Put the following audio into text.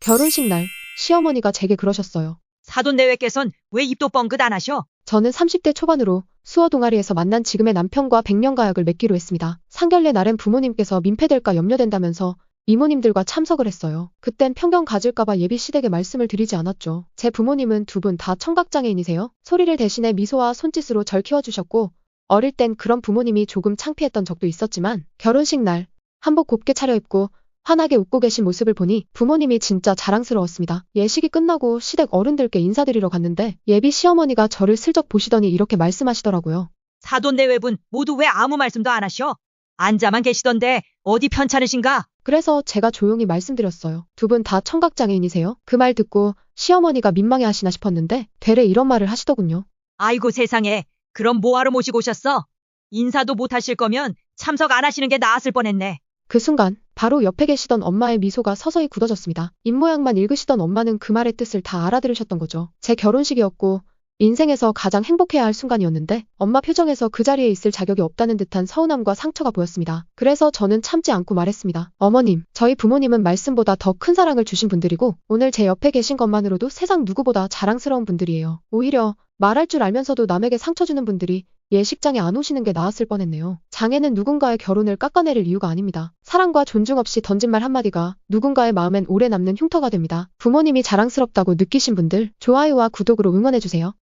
결혼식 날 시어머니가 제게 그러셨어요. 사돈 내외께선 왜 입도 뻥긋 안 하셔? 저는 30대 초반으로 수어 동아리에서 만난 지금의 남편과 백년 가약을 맺기로 했습니다. 상견례 날엔 부모님께서 민폐될까 염려된다면서 이모님들과 참석을 했어요. 그땐 편견 가질까봐 예비 시댁에 말씀을 드리지 않았죠. 제 부모님은 두 분 다 청각장애인이세요. 소리를 대신해 미소와 손짓으로 절 키워주셨고 어릴 땐 그런 부모님이 조금 창피했던 적도 있었지만 결혼식 날 한복 곱게 차려입고 환하게 웃고 계신 모습을 보니 부모님이 진짜 자랑스러웠습니다. 예식이 끝나고 시댁 어른들께 인사드리러 갔는데 예비 시어머니가 저를 슬쩍 보시더니 이렇게 말씀하시더라고요. 사돈 내외분 모두 왜 아무 말씀도 안 하셔? 앉아만 계시던데 어디 편찮으신가? 그래서 제가 조용히 말씀드렸어요. 두 분 다 청각장애인이세요? 그 말 듣고 시어머니가 민망해 하시나 싶었는데 되레 이런 말을 하시더군요. 아이고 세상에. 그럼 뭐하러 모시고 오셨어? 인사도 못 하실 거면 참석 안 하시는 게 나았을 뻔했네. 그 순간 바로 옆에 계시던 엄마의 미소가 서서히 굳어졌습니다. 입모양만 읽으시던 엄마는 그 말의 뜻을 다 알아들으셨던 거죠. 제 결혼식이었고 인생에서 가장 행복해야 할 순간이었는데 엄마 표정에서 그 자리에 있을 자격이 없다는 듯한 서운함과 상처가 보였습니다. 그래서 저는 참지 않고 말했습니다. 어머님, 저희 부모님은 말씀보다 더 큰 사랑을 주신 분들이고 오늘 제 옆에 계신 것만으로도 세상 누구보다 자랑스러운 분들이에요. 오히려 말할 줄 알면서도 남에게 상처 주는 분들이 예식장에 안 오시는 게 나았을 뻔했네요. 장애는 누군가의 결혼을 깎아내릴 이유가 아닙니다. 사랑과 존중 없이 던진 말 한마디가 누군가의 마음엔 오래 남는 흉터가 됩니다. 부모님이 자랑스럽다고 느끼신 분들 좋아요와 구독으로 응원해주세요.